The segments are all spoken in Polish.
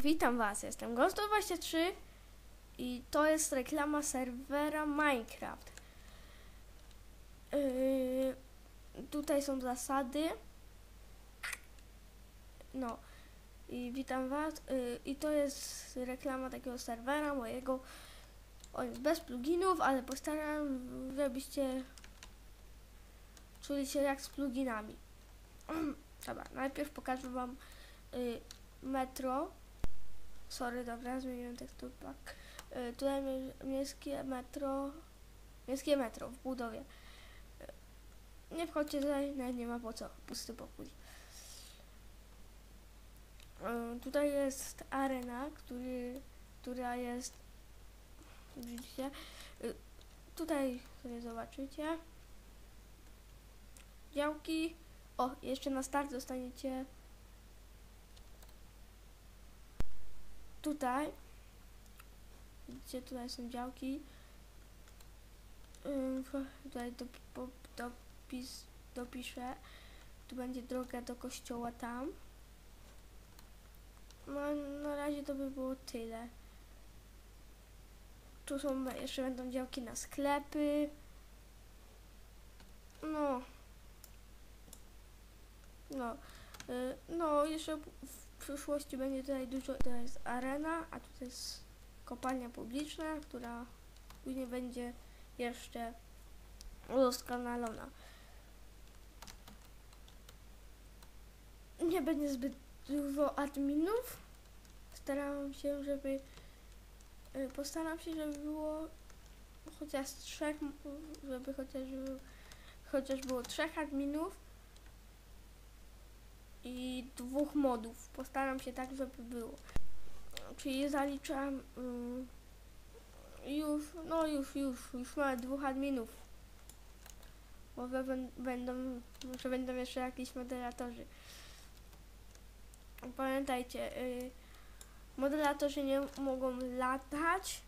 Witam Was, jestem Ghost23 i to jest reklama serwera Minecraft. Yy, tutaj są zasady. No i witam Was. Yy, I to jest reklama takiego serwera mojego. Bez pluginów, ale postaram, żebyście czuli się jak z pluginami. Dobra, najpierw pokażę Wam yy, metro. Sorry, dobra, zmieniłem tekstur pack. Y, tutaj mie- miejskie metro. Miejskie metro w budowie. Y, nie wchodźcie tutaj, nawet nie ma po co. Pusty pokój. Y, tutaj jest arena, który, która jest. Widzicie? Tutaj sobie zobaczycie. Działki. O, jeszcze na start dostaniecie tutaj widzicie tutaj są działki tutaj dopis, dopiszę. Tu będzie droga do kościoła tam. No na razie to by było tyle. Tu są jeszcze będą działki na sklepy. No. No no jeszcze w przyszłości będzie tutaj dużo, to jest arena, a tutaj jest kopalnia publiczna, która później będzie jeszcze udoskonalona. Nie będzie zbyt dużo adminów. Staram się, żeby y, postaram się, żeby było chociaż trzech, żeby chociaż, chociaż było trzech adminów i dwóch modów. Postaram się tak, żeby było. Czyli zaliczam ym, już, no już, już, już mamy dwóch adminów. Może bę- będą, może będą jeszcze jakieś moderatorzy. Pamiętajcie, y, moderatorzy nie mogą latać,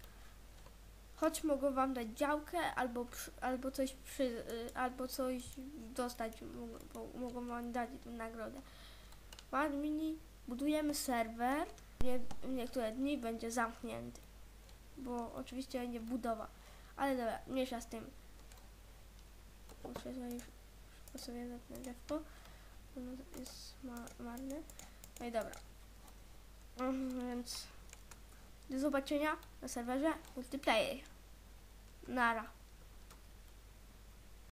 choć mogą wam dać działkę albo, albo coś przy, y, albo coś dostać, mogą, wam dać nagrodę. W admini budujemy serwer, nie, niektóre dni będzie zamknięty, bo oczywiście będzie budowa, ale dobra, mniejsza z tym. Muszę sobie, sobie zetnę drzewko, ono jest ma, marne. No i dobra. Mhm, Więc do zobaczenia na serwerze multiplayer. Nara.